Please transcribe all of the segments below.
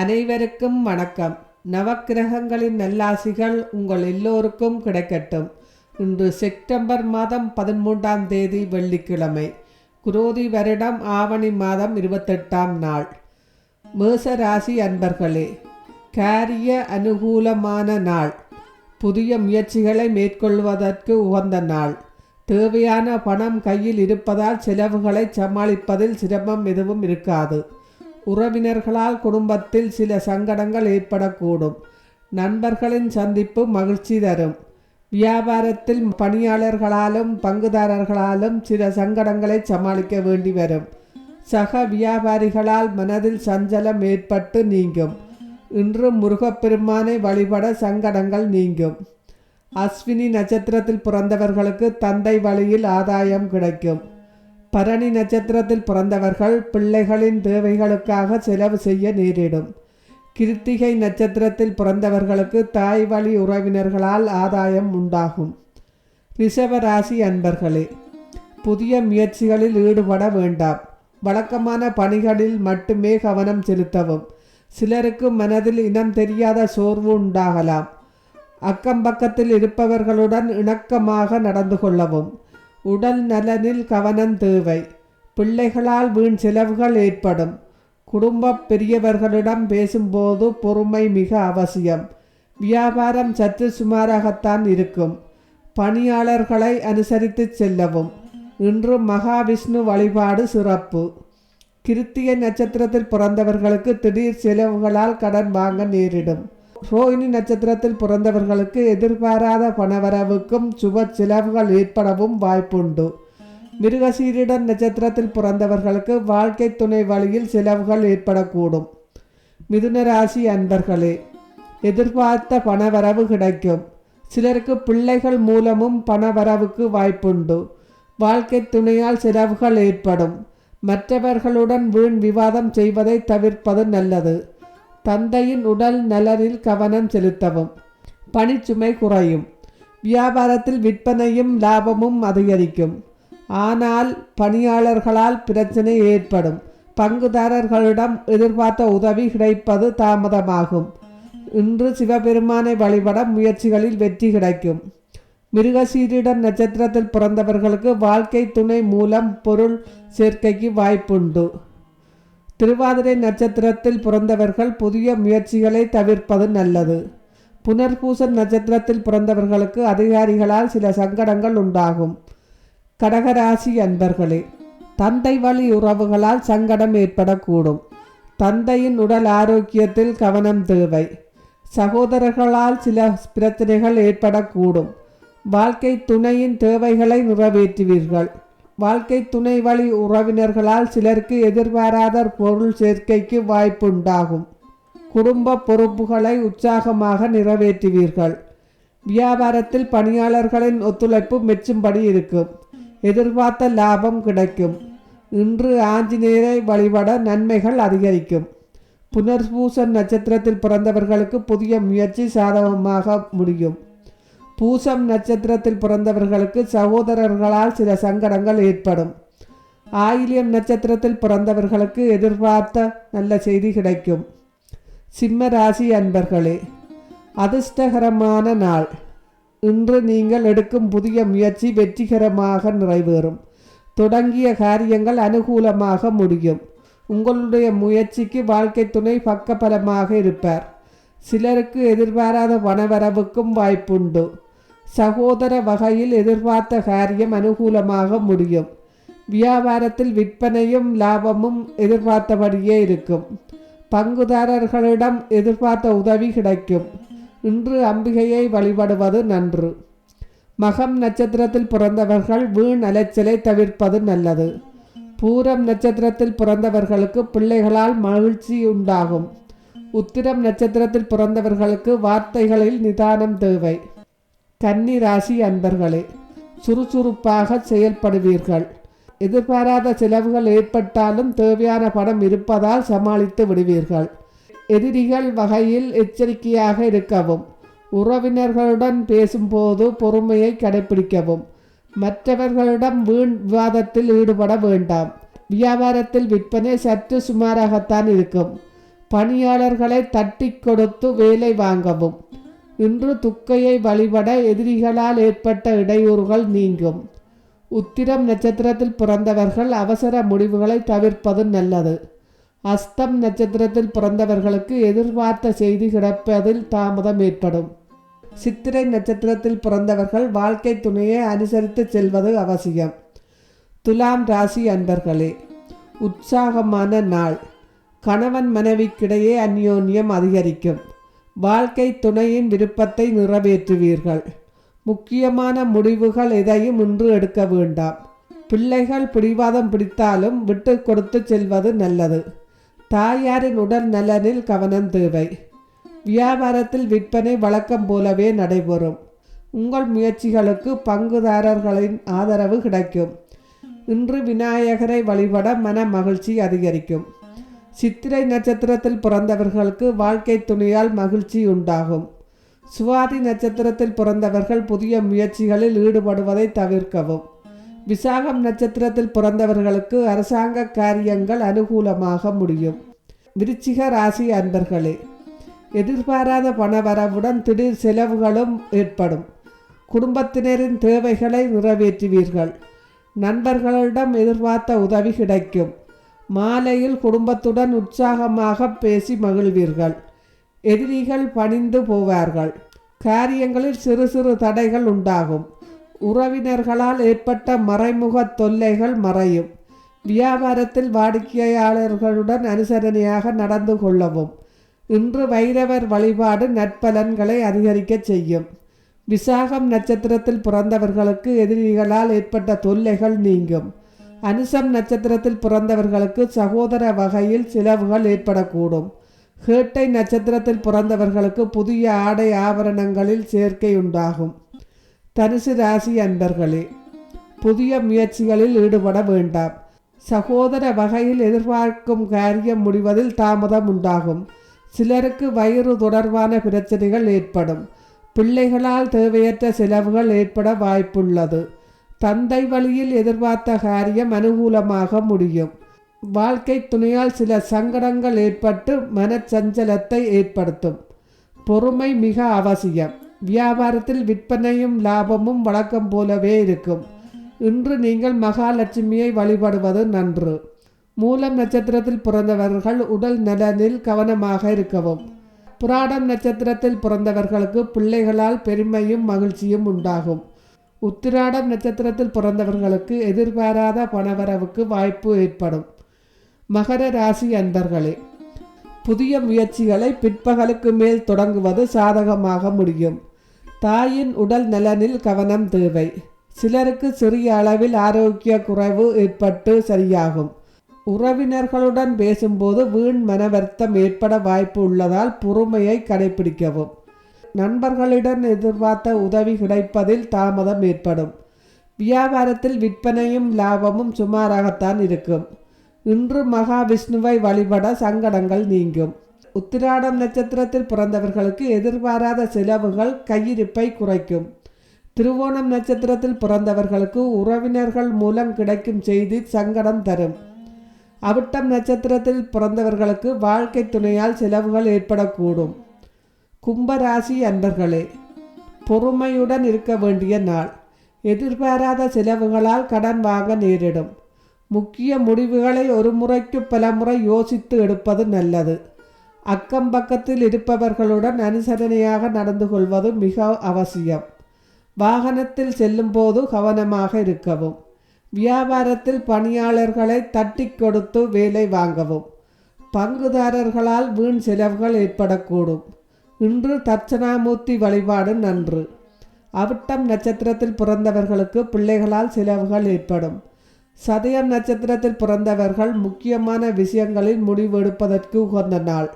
அனைவருக்கும் வணக்கம். நவக்கிரகங்களின் நல்லாசிகள் உங்கள் எல்லோருக்கும் கிடைக்கட்டும். இன்று செப்டம்பர் மாதம் பதிமூன்றாம் தேதி வெள்ளிக்கிழமை குரோதி வருடம் ஆவணி மாதம் இருபத்தெட்டாம் நாள். மேச ராசி அன்பர்களே காரிய அனுகூலமான நாள். புதிய முயற்சிகளை மேற்கொள்வதற்கு உகந்த நாள். தேவையான பணம் கையில் இருப்பதால் செலவுகளை சமாளிப்பதில் சிரமம் எதுவும் இருக்காது. உறவினர்களால் குடும்பத்தில் சில சங்கடங்கள் ஏற்படக்கூடும். நண்பர்களின் சந்திப்பு மகிழ்ச்சி தரும். வியாபாரத்தில் பணியாளர்களாலும் பங்குதாரர்களாலும் சில சங்கடங்களை சமாளிக்க வேண்டி வரும். சக வியாபாரிகளால் மனதில் சஞ்சலம் ஏற்பட்டு நீங்கும். இன்று முருகப்பெருமானை வழிபட சங்கடங்கள் நீங்கும். அஸ்வினி நட்சத்திரத்தில் பிறந்தவர்களுக்கு தந்தை வழியில் ஆதாயம் கிடைக்கும். பரணி நட்சத்திரத்தில் பிறந்தவர்கள் பிள்ளைகளின் தேவைகளுக்காக செலவு செய்ய நேரிடும். கிருத்திகை நட்சத்திரத்தில் பிறந்தவர்களுக்கு தாய் வழி உறவினர்களால் ஆதாயம் உண்டாகும். ரிஷபராசி அன்பர்களே புதிய முயற்சிகளில் ஈடுபட வேண்டாம். வழக்கமான பணிகளில் மட்டுமே கவனம் செலுத்தவும். சிலருக்கு மனதில் இனம் தெரியாத சோர்வு உண்டாகலாம். அக்கம் பக்கத்தில் இருப்பவர்களுடன் இணக்கமாக நடந்து கொள்ளவும். உடல் நலனில் கவனம் தேவை. பிள்ளைகளால் வீண் செலவுகள் ஏற்படும். குடும்ப பெரியவர்களிடம் பேசும்போது பொறுமை மிக அவசியம். வியாபாரம் சற்று சுமாராகத்தான் இருக்கும். பணியாளர்களை அனுசரித்து செல்லவும். இன்று மகாவிஷ்ணு வழிபாடு சிறப்பு. கிருத்திய நட்சத்திரத்தில் பிறந்தவர்களுக்கு திடீர் செலவுகளால் கடன் வாங்க நேரிடும். ரோஹிணி நட்சத்திரத்தில் பிறந்தவர்களுக்கு எதிர்பாராத பணவரவுக்கும் சுப செலவுகள் ஏற்படவும் வாய்ப்புண்டு. மிருகசீரிடன் நட்சத்திரத்தில் பிறந்தவர்களுக்கு வாழ்க்கை துணை வழியில் செலவுகள் ஏற்படக்கூடும். மிதுன ராசி அன்பர்களே எதிர்பார்த்த பணவரவு கிடைக்கும். சிலருக்கு பிள்ளைகள் மூலமும் பணவரவுக்கு வாய்ப்புண்டு. வாழ்க்கை துணையால் செலவுகள் ஏற்படும். மற்றவர்களுடன் வீண் விவாதம் செய்வதை தவிர்ப்பது நல்லது. தந்தையின் உடல் நலனில் கவனம் செலுத்தவும். பணிச்சுமை குறையும். வியாபாரத்தில் விற்பனையும் லாபமும் அதிகரிக்கும். ஆனால் பணியாளர்களால் பிரச்சனை ஏற்படும். பங்குதாரர்களிடம் எதிர்பார்த்த உதவி கிடைப்பது தாமதமாகும். இன்று சிவபெருமானை வழிபட முயற்சிகளில் வெற்றி கிடைக்கும். மிருகசீரிடம் நட்சத்திரத்தில் பிறந்தவர்களுக்கு வாழ்க்கை துணை மூலம் பொருள் சேர்க்கைக்கு வாய்ப்புண்டு. திருவாதிரை நட்சத்திரத்தில் பிறந்தவர்கள் புதிய முயற்சிகளை தவிர்ப்பது நல்லது. புனர்பூசன் நட்சத்திரத்தில் பிறந்தவர்களுக்கு அதிகாரிகளால் சில சங்கடங்கள் உண்டாகும். கடகராசி அன்பர்களே தந்தை வழி உறவுகளால் சங்கடம் ஏற்படக்கூடும். தந்தையின் உடல் ஆரோக்கியத்தில் கவனம் தேவை. சகோதரர்களால் சில பிரச்சனைகள் ஏற்படக்கூடும். வாழ்க்கை துணையின் தேவைகளை நிறைவேற்றுவீர்கள். வாழ்க்கை துணை வழி உறவினர்களால் சிலருக்கு எதிர்பாராத பொருள் சேர்க்கைக்கு வாய்ப்புண்டாகும். குடும்ப பொறுப்புகளை உற்சாகமாக நிறைவேற்றுவீர்கள். வியாபாரத்தில் பணியாளர்களின் ஒத்துழைப்பு மெச்சும்படி இருக்கும். எதிர்பார்த்த லாபம் கிடைக்கும். இன்று ஆஞ்சநேயரை வழிபட நன்மைகள் அதிகரிக்கும். புனர்பூசன் நட்சத்திரத்தில் பிறந்தவர்களுக்கு புதிய முயற்சி சாதகமாக முடியும். பூசம் நட்சத்திரத்தில் பிறந்தவர்களுக்கு சகோதரர்களால் சில சங்கடங்கள் ஏற்படும். ஆயிலியம் நட்சத்திரத்தில் பிறந்தவர்களுக்கு எதிர்பார்த்த நல்ல செய்தி கிடைக்கும். சிம்ம ராசி அன்பர்களே அதிர்ஷ்டகரமான நாள். இன்று நீங்கள் எடுக்கும் புதிய முயற்சி வெற்றிகரமாக நிறைவேறும். தொடங்கிய காரியங்கள் அனுகூலமாக முடியும். உங்களுடைய முயற்சிக்கு வாழ்க்கை துணை பக்கபலமாக இருப்பார். சிலருக்கு எதிர்பாராத பணவரவுக்கும் வாய்ப்புண்டு. சகோதர வகையில் எதிர்பார்த்த காரியம் அனுகூலமாக முடியும். வியாபாரத்தில் விற்பனையும் லாபமும் எதிர்பார்த்தபடியே இருக்கும். பங்குதாரர்களிடம் எதிர்பார்த்த உதவி கிடைக்கும். இன்று அம்பிகையை வழிபடுவது நன்று. மகம் நட்சத்திரத்தில் பிறந்தவர்கள் வீண் அலைச்சலை தவிர்ப்பது நல்லது. பூரம் நட்சத்திரத்தில் பிறந்தவர்களுக்கு பிள்ளைகளால் மகிழ்ச்சி உண்டாகும். உத்திரம் நட்சத்திரத்தில் பிறந்தவர்களுக்கு வார்த்தைகளில் நிதானம் தேவை. கன்னி ராசி அன்பர்களே சுறுசுறுப்பாக செயல்படுவீர்கள். எதிர்பாராத செலவுகள் ஏற்பட்டாலும் தேவையான பணம் இருப்பதால் சமாளித்து விடுவீர்கள். எதிரிகள் வகையில் எச்சரிக்கையாக இருக்கவும் உறவினர்களுடன் பேசும்போது பொறுமையை கடைபிடிக்கவும் மற்றவர்களிடம் வீண் விவாதத்தில் ஈடுபட வேண்டாம். வியாபாரத்தில் விற்பனை சற்று சுமாராகத்தான் இருக்கும். பணியாளர்களை தட்டி கொடுத்து வேலை வாங்கவும் இன்று துக்கையை வழிபட எதிரிகளால் ஏற்பட்ட இடையூறுகள் நீங்கும். உத்திரம் நட்சத்திரத்தில் பிறந்தவர்கள் அவசர முடிவுகளை தவிர்ப்பது நல்லது. அஸ்தம் நட்சத்திரத்தில் பிறந்தவர்களுக்கு எதிர்பார்த்த செய்தி கிடைப்பதில் தாமதம் ஏற்படும். சித்திரை நட்சத்திரத்தில் பிறந்தவர்கள் வாழ்க்கை துணையை அனுசரித்து செல்வது அவசியம். துலாம் ராசி அன்பர்களே உற்சாகமான நாள். கணவன் மனைவிக்கிடையே அந்யோன்யம் அதிகரிக்கும். வாழ்க்கை துணையின் விருப்பத்தை நிறைவேற்றுவீர்கள். முக்கியமான முடிவுகள் எதையும் இன்று எடுக்க வேண்டாம். பிள்ளைகள் பிடிவாதம் பிடித்தாலும் விட்டு கொடுத்து செல்வது நல்லது. தாயாரின் உடல் நலனில் கவனம் தேவை. வியாபாரத்தில் விற்பனை வழக்கம் போலவே நடைபெறும். உங்கள் முயற்சிகளுக்கு பங்குதாரர்களின் ஆதரவு கிடைக்கும். இன்று விநாயகரை வழிபட மன மகிழ்ச்சி அதிகரிக்கும். சித்திரை நட்சத்திரத்தில் பிறந்தவர்களுக்கு வாழ்க்கை துணையால் மகிழ்ச்சி உண்டாகும். சுவாதி நட்சத்திரத்தில் பிறந்தவர்கள் புதிய முயற்சிகளில் ஈடுபடுவதை தவிர்க்கவும். விசாகம் நட்சத்திரத்தில் பிறந்தவர்களுக்கு அரசாங்க காரியங்கள் அனுகூலமாக முடியும். விருச்சிக ராசி அன்பர்களே எதிர்பாராத பணவரவுடன் திடீர் செலவுகளும் ஏற்படும். குடும்பத்தினரின் தேவைகளை நிறைவேற்றுவீர்கள். நண்பர்களிடம் எதிர்பார்த்த உதவி கிடைக்கும். மாலையில் குடும்பத்துடன் உற்சாகமாக பேசி மகிழ்வீர்கள். எதிரிகள் பணிந்து போவார்கள். காரியங்களில் சிறு சிறு தடைகள் உண்டாகும். உறவினர்களால் ஏற்பட்ட மறைமுக தொல்லைகள் மறையும். வியாபாரத்தில் வாடிக்கையாளர்களுடன் அனுசரணையாக நடந்து கொள்ளவும். இன்று வைரவர் வழிபாடு நற்பலன்களை அதிகரிக்கச் செய்யும். விசாகம் நட்சத்திரத்தில் பிறந்தவர்களுக்கு எதிரிகளால் ஏற்பட்ட தொல்லைகள் நீங்கும். அனுசம் நட்சத்திரத்தில் பிறந்தவர்களுக்கு சகோதர வகையில் செலவுகள் ஏற்படக்கூடும். ஹேட்டை நட்சத்திரத்தில் பிறந்தவர்களுக்கு புதிய ஆடை ஆபரணங்களில் சேர்க்கை உண்டாகும். தனுசு ராசி அன்பர்களே புதிய முயற்சிகளில் ஈடுபட வேண்டாம். சகோதர வகையில் எதிர்பார்க்கும் காரியம் முடிவதில் தாமதம் உண்டாகும். சிலருக்கு வயிறு தொடர்பான பிரச்சனைகள் ஏற்படும். பிள்ளைகளால் தேவையற்ற செலவுகள் ஏற்பட வாய்ப்புள்ளது. தந்தை வழியில் எதிர்பார்த்த காரியம் அனுகூலமாக முடியும். வாழ்க்கை துணையால் சில சங்கடங்கள் ஏற்பட்டு மனச்சஞ்சலத்தை ஏற்படுத்தும். பொறுமை மிக அவசியம். வியாபாரத்தில் விற்பனையும் லாபமும் வழக்கம் போலவே இருக்கும். இன்று நீங்கள் மகாலட்சுமியை வழிபடுவது நன்று. மூலம் நட்சத்திரத்தில் பிறந்தவர்கள் உடல் நலனில் கவனமாக இருக்கவும். புராடம் நட்சத்திரத்தில் பிறந்தவர்களுக்கு பிள்ளைகளால் பெருமையும் மகிழ்ச்சியும் உண்டாகும். உத்திராடம் நட்சத்திரத்தில் பிறந்தவர்களுக்கு எதிர்பாராத பணவரவுக்கு வாய்ப்பு ஏற்படும். மகர ராசி அன்பர்களே புதிய முயற்சிகளை பிற்பகலுக்கு மேல் தொடங்குவது சாதகமாக முடியும். தாயின் உடல் நலனில் கவனம் தேவை. சிலருக்கு சிறிய அளவில் ஆரோக்கிய குறைவு ஏற்பட்டு சரியாகும். உறவினர்களுடன் பேசும்போது வீண் மனவர்த்தம் ஏற்பட வாய்ப்பு உள்ளதால் பொறுமையை கடைபிடிக்கவும். நண்பர்களிடம் எதிர்பார்த்த உதவி கிடைப்பதில் தாமதம் ஏற்படும். வியாபாரத்தில் விற்பனையும் லாபமும் சுமாராகத்தான் இருக்கும். இன்று மகாவிஷ்ணுவை வழிபட சங்கடங்கள் நீங்கும். உத்திராடம் நட்சத்திரத்தில் பிறந்தவர்களுக்கு எதிர்பாராத செலவுகள் கையிருப்பை குறைக்கும். திருவோணம் நட்சத்திரத்தில் பிறந்தவர்களுக்கு உறவினர்கள் மூலம் கிடைக்கும் செய்தி சங்கடம் தரும். அவிட்டம் நட்சத்திரத்தில் பிறந்தவர்களுக்கு வாழ்க்கை துணையால் செலவுகள் ஏற்படக்கூடும். கும்பராசி அன்பர்களே பொறுமையுடன் இருக்க வேண்டிய நாள். எதிர்பாராத செலவுகளால் கடன் வாங்க நேரிடும். முக்கிய முடிவுகளை ஒரு முறைக்கு பல முறை யோசித்து எடுப்பது நல்லது. அக்கம் பக்கத்தில் இருப்பவர்களுடன் அனுசரணையாக நடந்து கொள்வது மிக அவசியம். வாகனத்தில் செல்லும்போது கவனமாக இருக்கவும். வியாபாரத்தில் பணியாளர்களை தட்டி கொடுத்து வேலை வாங்கவும். பங்குதாரர்களால் வீண் செலவுகள் ஏற்படக்கூடும். இன்று தட்சணாமூர்த்தி வழிபாடு நன்று. அவிட்டம் நட்சத்திரத்தில் பிறந்தவர்களுக்கு பிள்ளைகளால் செலவுகள் ஏற்படும். சதயம் நட்சத்திரத்தில் பிறந்தவர்கள் முக்கியமான விஷயங்களில் முடிவெடுப்பதற்கு உகந்த நாள்.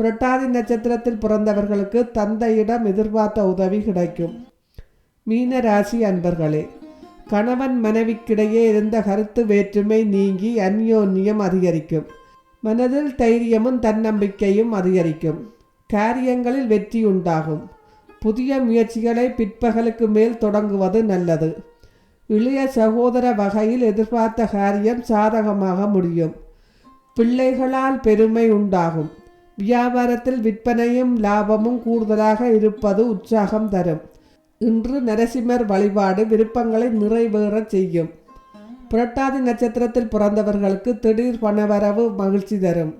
புரட்டாதி நட்சத்திரத்தில் பிறந்தவர்களுக்கு தந்தையிடம் எதிர்பார்த்த உதவி கிடைக்கும். மீன ராசி அன்பர்களே கணவன் மனைவிக்கிடையே இருந்த கருத்து வேற்றுமை நீங்கி அந்யோன்யம் அதிகரிக்கும். மனதில் தைரியமும் தன்னம்பிக்கையும் அதிகரிக்கும். காரியங்களில் வெற்றி உண்டாகும் புதிய முயற்சிகளை பிற்பகலுக்கு மேல் தொடங்குவது நல்லது. இளைய சகோதர வகையில் எதிர்பார்த்த காரியம் சாதகமாக முடியும். பிள்ளைகளால் பெருமை உண்டாகும். வியாபாரத்தில் விற்பனையும் லாபமும் கூடுதலாக இருப்பது உற்சாகம் தரும். இன்று நரசிம்மர் வழிபாடு விருப்பங்களை நிறைவேறச் செய்யும். புரட்டாதி நட்சத்திரத்தில் பிறந்தவர்களுக்கு திடீர் பணவரவு மகிழ்ச்சி தரும்.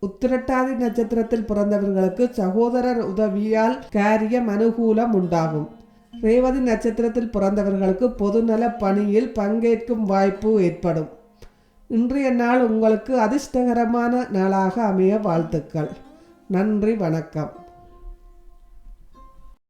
உத்திரட்டாதி நட்சத்திரத்தில் பிறந்தவர்களுக்கு சகோதரர் உதவியால் காரியம் அனுகூலம் உண்டாகும். ரேவதி நட்சத்திரத்தில் பிறந்தவர்களுக்கு பொதுநல பணியில் பங்கேற்கும் வாய்ப்பு ஏற்படும். இன்றைய நாள் உங்களுக்கு அதிர்ஷ்டகரமான நாளாக அமைய வாழ்த்துக்கள். நன்றி வணக்கம்.